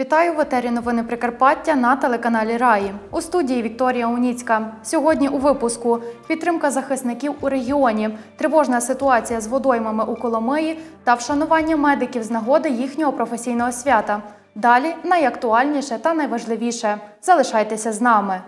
Вітаю в етері новини Прикарпаття на телеканалі Раї. У студії Вікторія Уніцька. Сьогодні у випуску підтримка захисників у регіоні, тривожна ситуація з водоймами у Коломиї та вшанування медиків з нагоди їхнього професійного свята. Далі найактуальніше та найважливіше. Залишайтеся з нами.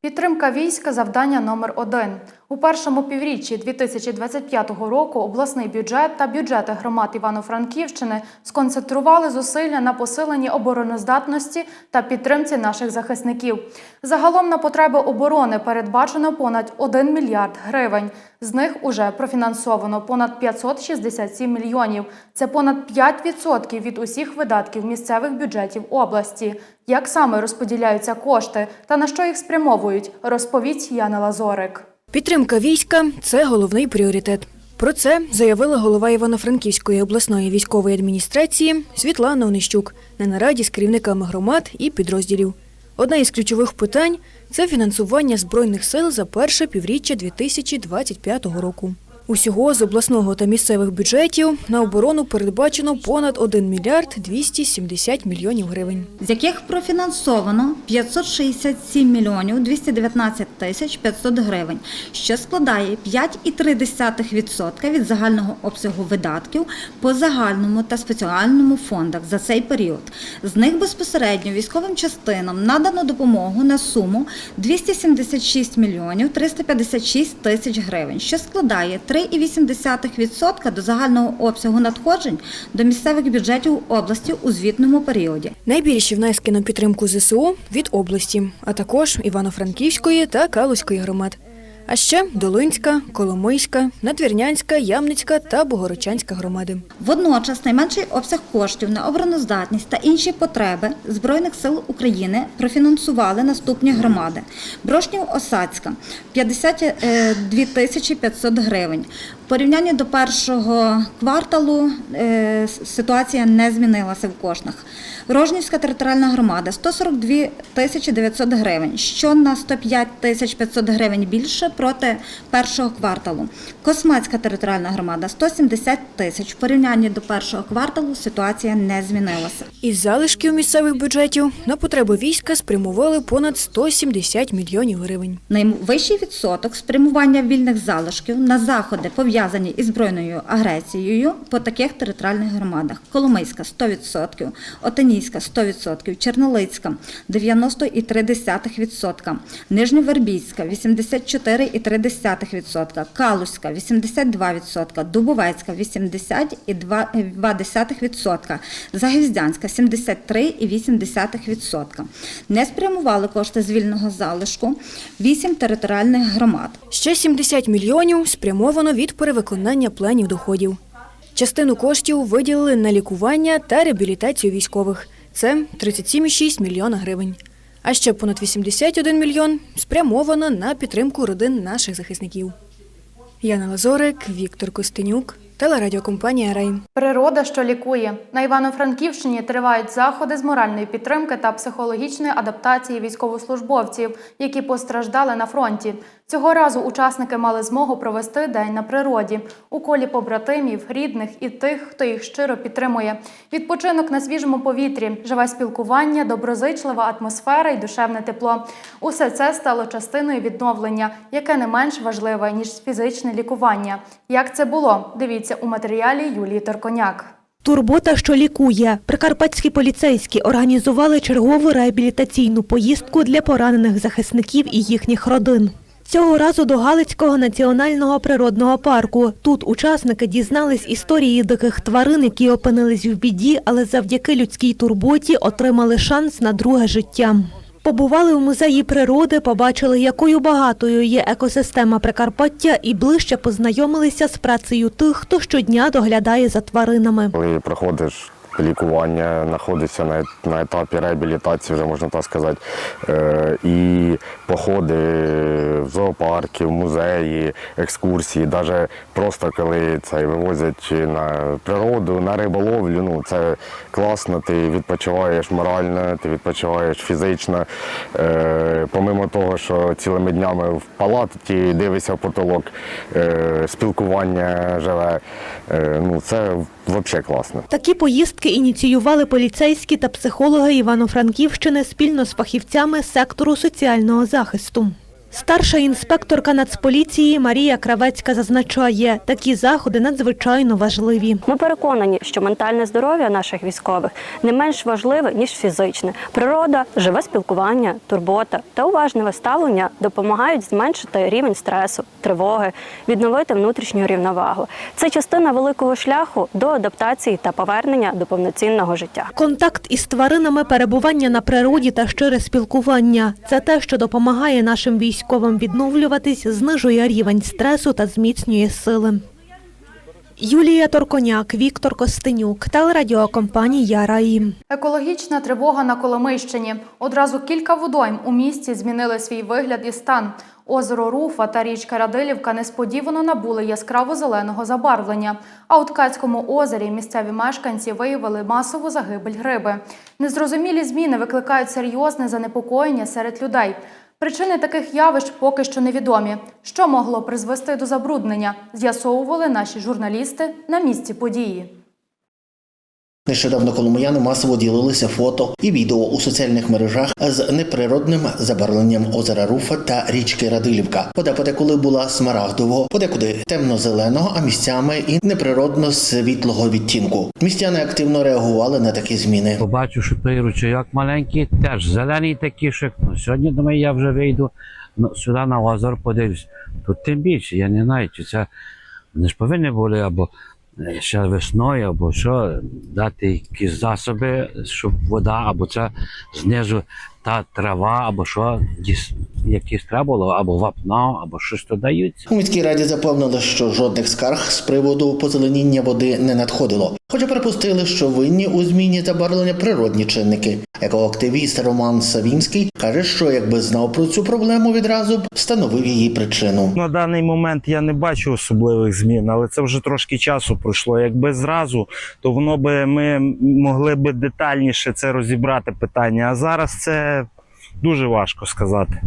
Підтримка війська завдання номер один. У першому півріччі 2025 року обласний бюджет та бюджети громад Івано-Франківщини сконцентрували зусилля на посиленні обороноздатності та підтримці наших захисників. Загалом на потреби оборони передбачено понад 1 мільярд гривень. З них уже профінансовано понад 567 мільйонів. Це понад 5% від усіх видатків місцевих бюджетів області. Як саме розподіляються кошти та на що їх спрямовують, розповість Яна Лазорик. Підтримка війська це головний пріоритет. Про це заявила голова Івано-Франківської обласної військової адміністрації Світлана Онищук на нараді з керівниками громад і підрозділів. Одне із ключових питань це фінансування збройних сил за перше півріччя 2025 року. Усього з обласного та місцевих бюджетів на оборону передбачено понад 1 мільярд 270 мільйонів гривень. з яких профінансовано 567 мільйонів 219 тисяч 500 гривень, що складає 5,3% від загального обсягу видатків по загальному та спеціальному фондах за цей період. З них безпосередньо військовим частинам надано допомогу на суму 276 мільйонів 356 тисяч гривень, що складає 3,8% до загального обсягу надходжень до місцевих бюджетів області у звітному періоді. Найбільші внески на підтримку ЗСУ від області, а також Івано-Франківської та Калузької громад. А ще Долинська, Коломийська, Надвірнянська, Ямницька та Богородчанська громади. Водночас найменший обсяг коштів на обороноздатність та інші потреби Збройних сил України профінансували наступні громади. Брошнів-Осацька – 52 тисячі 500 гривень. Порівнянні до першого кварталу е, ситуація не змінилася в коштах. Рожнівська територіальна громада – 142 тисячі 900 гривень, що на 105 тисяч 500 гривень більше проти першого кварталу. Космацька територіальна громада – 170 тисяч. В порівнянні до першого кварталу ситуація не змінилася. Із залишків місцевих бюджетів на потреби війська спрямували понад 170 мільйонів гривень. Найвищий відсоток спрямування вільних залишків на заходи, пов'язані із збройною агресією по таких територіальних громадах: Коломийська 100%, Отинійська 100%, Чернолицька 90,3%, Нижньовербійська 84,3%, Калузька 82%, Дубовецька 80,2%, Загіздянська 73,8%. Не спрямували кошти з вільного залишку 8 територіальних громад. Ще 70 мільйонів спрямовано від перевиконання планів доходів. Частину коштів виділили на лікування та реабілітацію військових. Це 37,6 мільйона гривень. А ще понад 81 мільйон спрямовано на підтримку родин наших захисників. Яна Лазорик, Віктор Костенюк, телерадіокомпанія Рейн. Природа, що лікує на Івано-Франківщині тривають заходи з моральної підтримки та психологічної адаптації військовослужбовців, які постраждали на фронті. Цього разу учасники мали змогу провести день на природі у колі побратимів, рідних і тих, хто їх щиро підтримує. Відпочинок на свіжому повітрі, живе спілкування, доброзичлива атмосфера і душевне тепло. Усе це стало частиною відновлення, яке не менш важливе ніж фізичне лікування. Як це було? Дивіться у матеріалі Юлії Торконяк. Турбота, що лікує. Прикарпатські поліцейські організували чергову реабілітаційну поїздку для поранених захисників і їхніх родин. Цього разу до Галицького національного природного парку. Тут учасники дізнались історії диких тварин, які опинились в біді, але завдяки людській турботі отримали шанс на друге життя. Побували в музеї природи, побачили, якою багатою є екосистема Прикарпаття, і ближче познайомилися з працею тих, хто щодня доглядає за тваринами. Коли проходиш лікування, знаходишся на, на етапі реабілітації, вже можна так сказати, е, і походи в зоопарки, в музеї, екскурсії, навіть просто коли це вивозять на природу, на риболовлю, ну це класно, ти відпочиваєш морально, ти відпочиваєш фізично. Е, помимо того, що цілими днями в палаті дивишся в потолок, е, спілкування живе. Е, ну, це взагалі класно. Такі поїздки ініціювали поліцейські та психологи Івано-Франківщини спільно з фахівцями сектору соціального захисту. Старша інспекторка Нацполіції Марія Кравецька зазначає, такі заходи надзвичайно важливі. Ми переконані, що ментальне здоров'я наших військових не менш важливе ніж фізичне. Природа, живе спілкування, турбота та уважне ставлення допомагають зменшити рівень стресу, тривоги, відновити внутрішню рівновагу. Це частина великого шляху до адаптації та повернення до повноцінного життя. Контакт із тваринами, перебування на природі та щире спілкування це те, що допомагає нашим військовим відновлюватись, знижує рівень стресу та зміцнює сили. Юлія Торконяк, Віктор Костенюк, телерадіокомпанія Раї. Екологічна тривога на Коломийщині. Одразу кілька водойм у місті змінили свій вигляд і стан. Озеро Руфа та річка Радилівка несподівано набули яскраво зеленого забарвлення. А у Ткацькому озері місцеві мешканці виявили масову загибель риби. Незрозумілі зміни викликають серйозне занепокоєння серед людей. Причини таких явищ поки що невідомі. Що могло призвести до забруднення, з'ясовували наші журналісти на місці події. Нещодавно коломияни масово ділилися фото і відео у соціальних мережах з неприродним забарвленням озера Руфа та річки Радилівка. Вода подекуди була смарагдового, подекуди темно-зеленого, а місцями і неприродно світлого відтінку. Містяни активно реагували на такі зміни. Побачив, що той ручейок маленький, теж зелений такий, ну, сьогодні думаю, я вже вийду ну, сюди на озеро подивлюсь. Тут тим більше, я не знаю, чи це вони ж повинні були або ще весною, або що, дати якісь засоби, щоб вода, або це знизу та трава, або що, діс- якісь треба було, або вапно, або щось то дають. У міській раді запевнили, що жодних скарг з приводу позеленіння води не надходило. Хоча припустили, що винні у зміні забарвлення природні чинники. Екоактивіст Роман Савінський каже, що якби знав про цю проблему відразу б встановив її причину. На даний момент я не бачу особливих змін, але це вже трошки часу пройшло. Якби зразу, то воно би ми могли би детальніше це розібрати питання. А зараз це дуже важко сказати.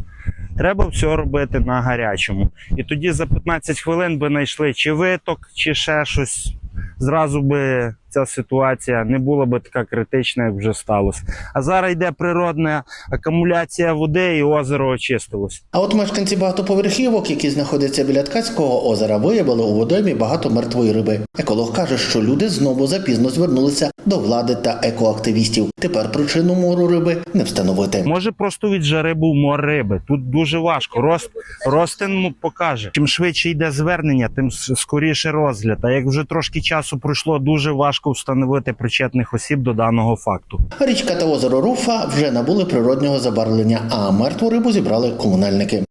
Треба все робити на гарячому. І тоді за 15 хвилин би знайшли чи виток, чи ще щось. Зразу би ця ситуація не була би така критична, як вже сталося. А зараз йде природна акумуляція води, і озеро очистилось. А от мешканці багатоповерхівок, які знаходяться біля Ткацького озера, виявили у водоймі багато мертвої риби. Еколог каже, що люди знову запізно звернулися до влади та екоактивістів. Тепер причину мору риби не встановити. Може, просто від жари був мор риби. Тут дуже важко. Рост, ростин покаже. Чим швидше йде звернення, тим скоріше розгляд. А як вже трошки часу пройшло, дуже важко встановити причетних осіб до даного факту. Річка та озеро Руфа вже набули природнього забарвлення, а мертву рибу зібрали комунальники.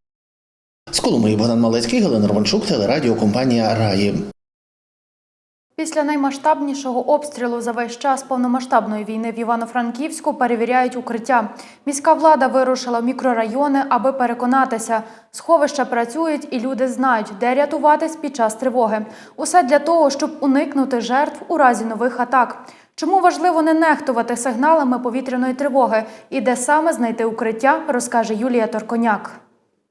З Коломиї Богдан Малецький, Галина Романчук, телерадіокомпанія Раї. Після наймасштабнішого обстрілу за весь час повномасштабної війни в Івано-Франківську перевіряють укриття. Міська влада вирушила в мікрорайони, аби переконатися. Сховища працюють і люди знають, де рятуватись під час тривоги. Усе для того, щоб уникнути жертв у разі нових атак. Чому важливо не нехтувати сигналами повітряної тривоги і де саме знайти укриття, розкаже Юлія Торконяк.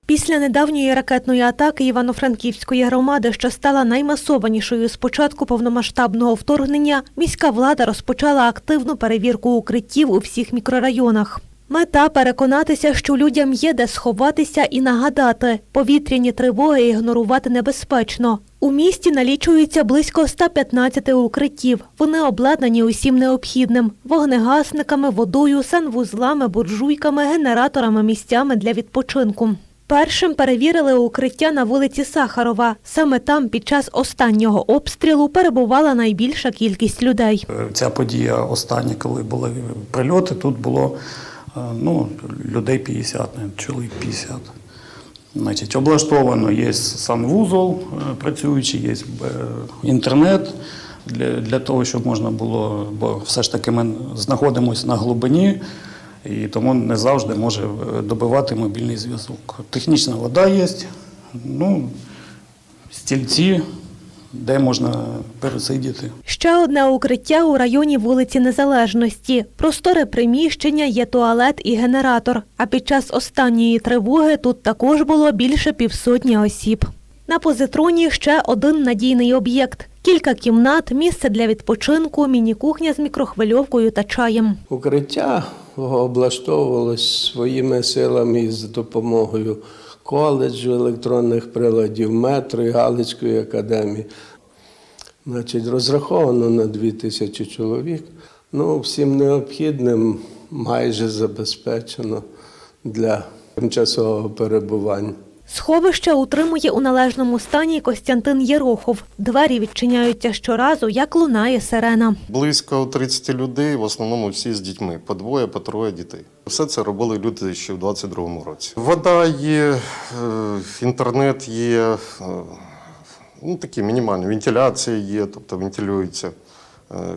Після недавньої ракетної атаки Івано-Франківської громади, що стала наймасованішою з початку повномасштабного вторгнення, міська влада розпочала активну перевірку укриттів у всіх мікрорайонах. Мета переконатися, що людям є де сховатися і нагадати, повітряні тривоги ігнорувати небезпечно. У місті налічується близько 115 укриттів. Вони обладнані усім необхідним: вогнегасниками, водою, санвузлами, буржуйками, генераторами, місцями для відпочинку. Першим перевірили укриття на вулиці Сахарова. Саме там під час останнього обстрілу перебувала найбільша кількість людей. Е, Ця подія остання, коли були прильоти, тут було е, ну, людей 50, навіть, чоловік 50. Значить, облаштовано є санвузол е, працюючий, є інтернет для, для того, щоб можна було, бо все ж таки ми знаходимося на глибині, і тому не завжди може е, добивати мобільний зв'язок. Технічна вода є, ну, стільці, де можна пересидіти. Ще одне укриття у районі вулиці Незалежності. Просторе приміщення, є туалет і генератор. А під час останньої тривоги тут також було більше півсотні осіб. На позитроні ще один надійний об'єкт. Кілька кімнат, місце для відпочинку, міні-кухня з мікрохвильовкою та чаєм. Укриття облаштовувалось своїми силами і з допомогою коледжу електронних приладів, метро і Галицької академії. Значить, розраховано на 2 тисячі чоловік. Ну, всім необхідним майже забезпечено для тимчасового перебування. Сховище утримує у належному стані Костянтин Єрохов. Двері відчиняються щоразу, як лунає сирена. Близько 30 людей, в основному всі з дітьми, по двоє, по троє дітей. Все це робили люди ще в 22-му році. Вода є, е, інтернет є, е, ну такі мінімальні, вентиляція є, тобто вентилюється. Е,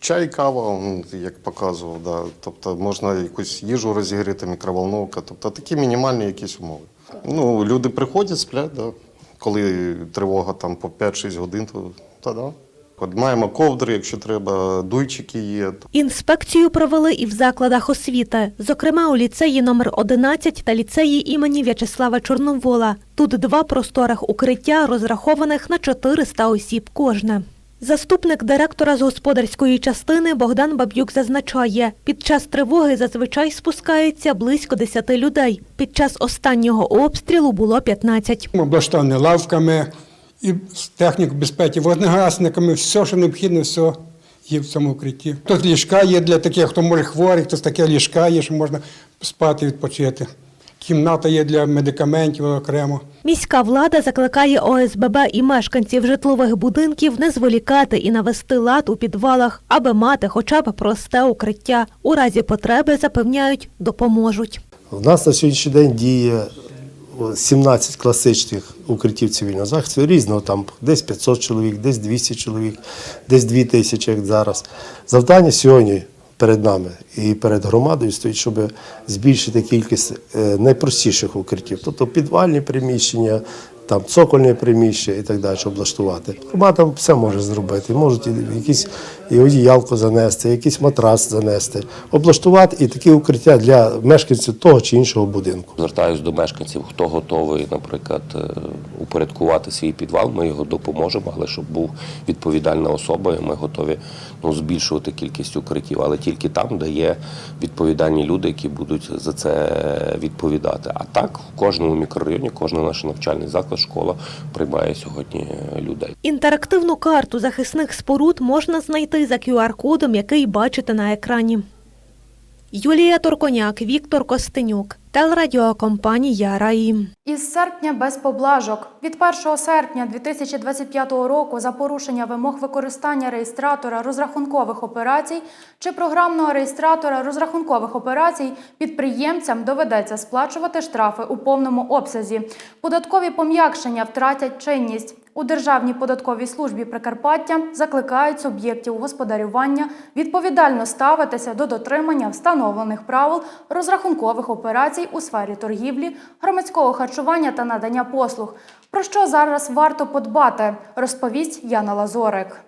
Чай, кава, як показував, да. тобто можна якусь їжу розігріти, мікроволновка, тобто такі мінімальні якісь умови. Ну, люди приходять, сплять, да. коли тривога там по 5-6 годин, то, то да. От маємо ковдри, якщо треба, дуйчики є. Інспекцію провели і в закладах освіти, зокрема у ліцеї номер 11 та ліцеї імені В'ячеслава Чорновола. Тут два просторих укриття, розрахованих на 400 осіб кожне. Заступник директора з господарської частини Богдан Баб'юк зазначає, під час тривоги зазвичай спускається близько 10 людей. Під час останнього обстрілу було 15. облаштовані лавками і з технікою безпеки, вогнегасниками, все, що необхідно, все є в цьому укритті. Тут ліжка є для таких, хто може хворий, хтось таке ліжка є, що можна спати, відпочити. Кімната є для медикаментів окремо. Міська влада закликає ОСББ і мешканців житлових будинків не зволікати і навести лад у підвалах, аби мати хоча б просте укриття. У разі потреби запевняють, допоможуть. У нас на сьогоднішній день діє о, 17 класичних укриттів цивільного захисту різного там десь 500 чоловік, десь 200 чоловік, десь 2000, як зараз. Завдання сьогодні перед нами і перед громадою стоїть, щоб збільшити кількість е, найпростіших укриттів, тобто підвальні приміщення. Там цокольне приміщення і так далі облаштувати. Громада все може зробити. Можуть якісь і одіялко занести, якийсь матрас занести, облаштувати і такі укриття для мешканців того чи іншого будинку. Звертаюсь до мешканців, хто готовий, наприклад, е, упорядкувати свій підвал, ми його допоможемо, але щоб був відповідальна особа, і ми готові ну, збільшувати кількість укриттів, але тільки там, де є відповідальні люди, які будуть за це відповідати. А так, в кожному мікрорайоні, кожен наш навчальний заклад, школа приймає сьогодні е, людей. Інтерактивну карту захисних споруд можна знайти за QR-кодом, який бачите на екрані. Юлія Торконяк, Віктор Костенюк, телерадіокомпанія Раї. Із серпня без поблажок. Від 1 серпня 2025 року за порушення вимог використання реєстратора розрахункових операцій чи програмного реєстратора розрахункових операцій підприємцям доведеться сплачувати штрафи у повному обсязі. Податкові пом'якшення втратять чинність. У Державній податковій службі Прикарпаття закликають суб'єктів господарювання відповідально ставитися до дотримання встановлених правил розрахункових операцій у сфері торгівлі, громадського харчування та надання послуг. Про що зараз варто подбати, розповість Яна Лазорик.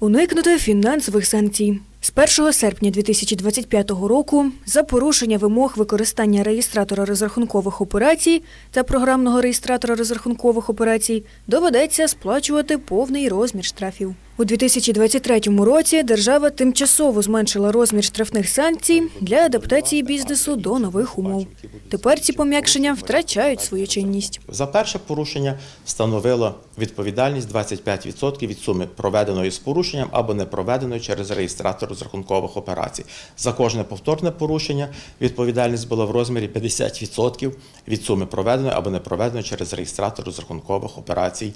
Уникнути фінансових санкцій. З 1 серпня 2025 року за порушення вимог використання реєстратора розрахункових операцій та програмного реєстратора розрахункових операцій доведеться сплачувати повний розмір штрафів. У 2023 році держава тимчасово зменшила розмір штрафних санкцій для адаптації бізнесу до нових умов. Тепер ці пом'якшення втрачають свою чинність. За перше порушення встановило відповідальність 25% від суми проведеної з порушенням або не проведеної через реєстратор розрахункових операцій. За кожне повторне порушення відповідальність була в розмірі 50% від суми проведеної або не проведеної через реєстратор розрахункових операцій.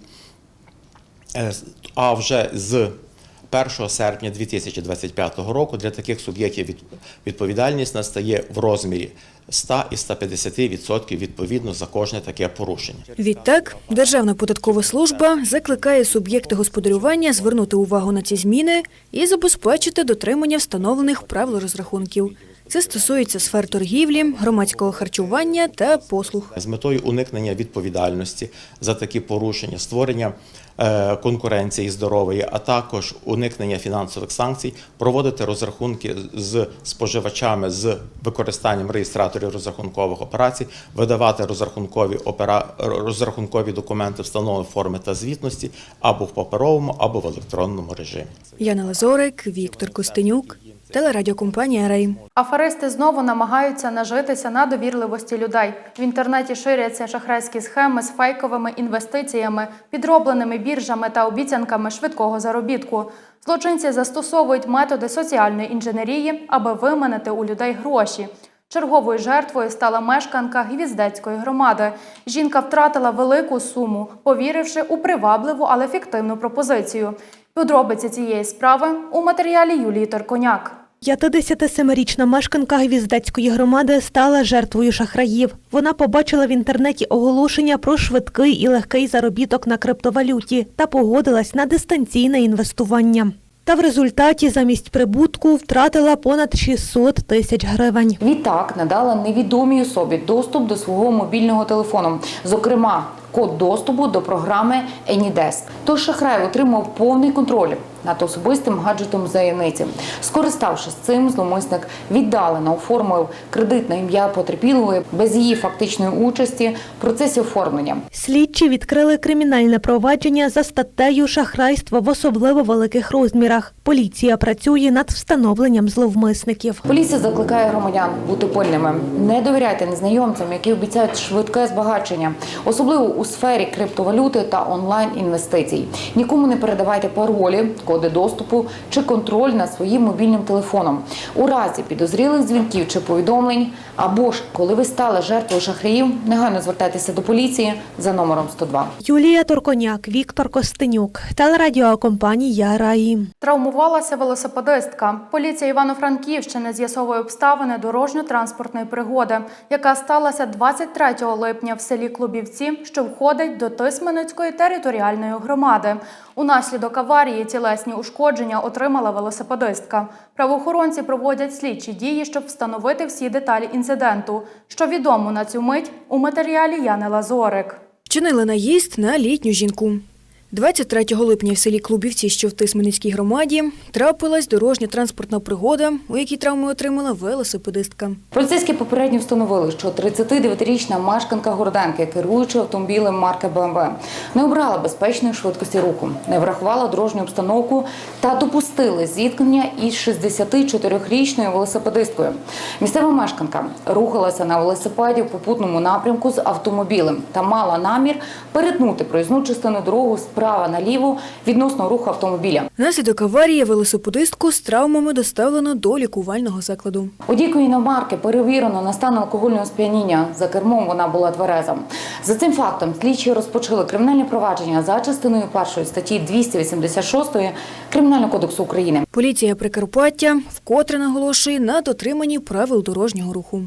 Е, А вже з 1 серпня 2025 року для таких суб'єктів відповідальність настає в розмірі 100 і 150% відповідно за кожне таке порушення. Відтак, Державна податкова служба закликає суб'єкти господарювання звернути увагу на ці зміни і забезпечити дотримання встановлених правил розрахунків. Це стосується сфер торгівлі, громадського харчування та послуг. З метою уникнення відповідальності за такі порушення, створення конкуренції здорової, а також уникнення фінансових санкцій, проводити розрахунки з споживачами з використанням реєстраторів розрахункових операцій, видавати розрахункові опера... розрахункові документи встановленої форми та звітності або в паперовому, або в електронному режимі. Яна Лазорик, Віктор Костенюк, телерадіокомпанія Рей. Аферисти знову намагаються нажитися на довірливості людей. В інтернеті ширяться шахрайські схеми з фейковими інвестиціями, підробленими біржами та обіцянками швидкого заробітку. Злочинці застосовують методи соціальної інженерії, аби виманити у людей гроші. Черговою жертвою стала мешканка Гвіздецької громади. Жінка втратила велику суму, повіривши у привабливу, але фіктивну пропозицію. Подробиці цієї справи у матеріалі Юлії Торконяк. 57-річна мешканка Гвіздецької громади стала жертвою шахраїв. Вона побачила в інтернеті оголошення про швидкий і легкий заробіток на криптовалюті та погодилась на дистанційне інвестування. Та в результаті замість прибутку втратила понад 600 тисяч гривень. Відтак надала невідомій особі доступ до свого мобільного телефону, зокрема код доступу до програми AnyDesk. Тож шахрай отримав повний контроль над особистим гаджетом заявниці. Скориставшись цим, зловмисник віддалено оформив кредит на ім'я потерпілої без її фактичної участі в процесі оформлення. Слідчі відкрили кримінальне провадження за статтею шахрайства в особливо великих розмірах. Поліція працює над встановленням зловмисників. Поліція закликає громадян бути пильними. Не довіряйте незнайомцям, які обіцяють швидке збагачення, особливо у сфері криптовалюти та онлайн інвестицій. Нікому не передавайте паролі, коди доступу чи контроль над своїм мобільним телефоном. У разі підозрілих дзвінків чи повідомлень, або ж коли ви стали жертвою шахраїв, негайно звертайтеся до поліції за номером 102. Юлія Торконяк, Віктор Костенюк, телерадіокомпанія Раї. Травмувалася велосипедистка. Поліція Івано-Франківщини з'ясовує обставини дорожньо-транспортної пригоди, яка сталася 23 липня в селі Клубівці, що входить до Тисменецької територіальної громади. Унаслідок аварії тілесні ушкодження отримала велосипедистка. Правоохоронці проводять слідчі дії, щоб встановити всі деталі інциденту. Що відомо на цю мить у матеріалі Яни Лазорик. Вчинили наїзд на літню жінку. 23 липня в селі Клубівці, що в Тисменницькій громаді, трапилась дорожньо-транспортна пригода, у якій травму отримала велосипедистка. Поліцейські попередньо встановили, що 39-річна мешканка Горденки, керуючи автомобілем марки БМВ, не обрала безпечної швидкості руху, не врахувала дорожню обстановку та допустили зіткнення із 64-річною велосипедисткою. Місцева мешканка рухалася на велосипеді в попутному напрямку з автомобілем та мала намір перетнути проїзну частину дорогу справа наліво відносно руху автомобіля. Внаслідок аварії велосипедистку з травмами доставлено до лікувального закладу. Водійкою іномарки перевірено на стан алкогольного сп'яніння. За кермом вона була твереза. За цим фактом слідчі розпочали кримінальне провадження за частиною першої статті 286 Кримінального кодексу України. Поліція Прикарпаття вкотре наголошує на дотриманні правил дорожнього руху.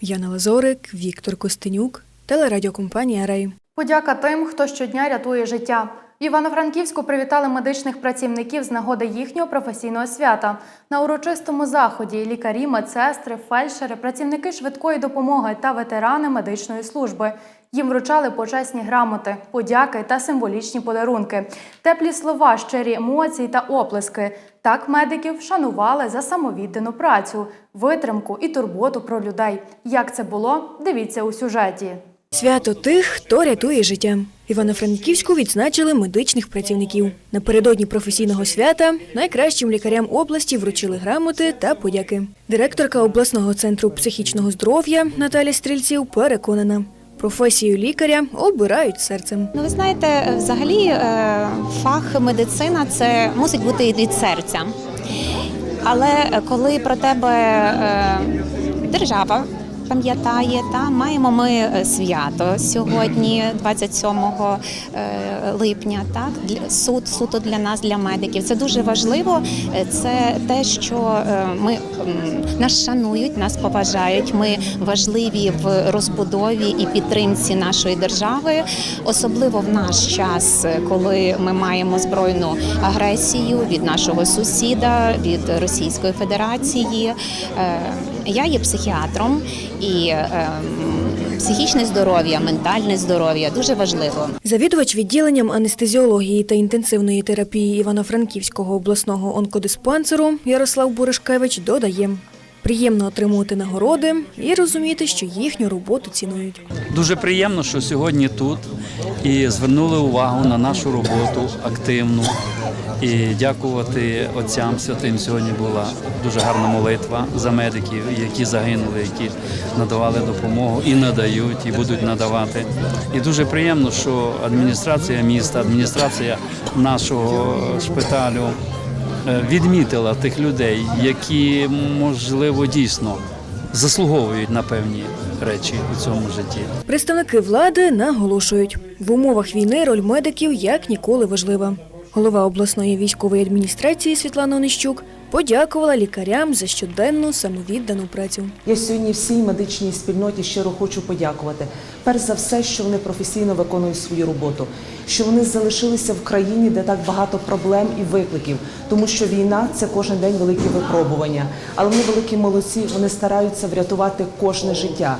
Яна Лазорик, Віктор Костенюк, телерадіокомпанія Рей. Подяка тим, хто щодня рятує життя. Івано-Франківську привітали медичних працівників з нагоди їхнього професійного свята. На урочистому заході лікарі, медсестри, фельдшери, працівники швидкої допомоги та ветерани медичної служби. Їм вручали почесні грамоти, подяки та символічні подарунки, теплі слова, щирі емоції та оплески. Так медиків вшанували за самовіддану працю, витримку і турботу про людей. Як це було? Дивіться у сюжеті. Свято тих, хто рятує життя. Івано-Франківську відзначили медичних працівників. Напередодні професійного свята найкращим лікарям області вручили грамоти та подяки. Директорка обласного центру психічного здоров'я Наталя Стрільців переконана, професію лікаря обирають серцем. Ну, ви знаєте, взагалі е, фах медицина це мусить бути від серця. Але коли про тебе е, держава пам'ятає, та маємо ми е, свято сьогодні, 27 е, липня, так суд суто для нас, для медиків. Це дуже важливо. Е, Це те, що ми нас шанують, нас поважають. Ми важливі в розбудові і підтримці нашої держави, особливо в наш час, коли ми маємо збройну агресію від нашого сусіда, від Російської Федерації. Я є психіатром і е, психічне здоров'я, ментальне здоров'я дуже важливо. Завідувач відділенням анестезіології та інтенсивної терапії Івано-Франківського обласного онкодиспансеру Ярослав Буришкевич додає. Приємно отримувати нагороди і розуміти, що їхню роботу цінують. Дуже приємно, що сьогодні тут і звернули увагу на нашу роботу активну. І дякувати отцям святим сьогодні була дуже гарна молитва за медиків, які загинули, які надавали допомогу і надають, і будуть надавати. І дуже приємно, що адміністрація міста, адміністрація нашого шпиталю відмітила тих людей, які можливо дійсно заслуговують на певні речі у цьому житті. Представники влади наголошують, в умовах війни роль медиків як ніколи важлива. Голова обласної військової адміністрації Світлана Онищук подякувала лікарям за щоденну самовіддану працю. Я сьогодні всій медичній спільноті щиро хочу подякувати. Перш за все, що вони професійно виконують свою роботу, що вони залишилися в країні, де так багато проблем і викликів, тому що війна це кожен день великі випробування. Але вони великі молодці, вони стараються врятувати кожне життя.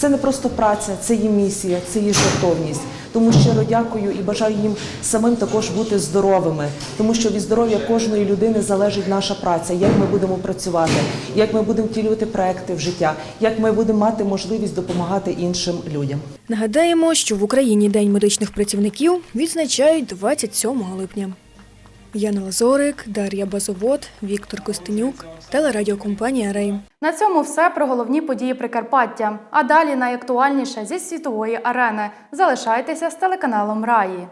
Це не просто праця, це її місія, це її жертовність. Тому щиро дякую і бажаю їм самим також бути здоровими, тому що від здоров'я кожної людини залежить наша праця, як ми будемо працювати, як ми будемо втілювати проекти в життя, як ми будемо мати можливість допомагати іншим людям. Нагадаємо, що в Україні День медичних працівників відзначають 27 липня. Яна Лазорик, Дар'я Базовод, Віктор Костенюк, телерадіокомпанія Рей. На цьому все про головні події Прикарпаття. А далі найактуальніше зі світової арени. Залишайтеся з телеканалом Раї.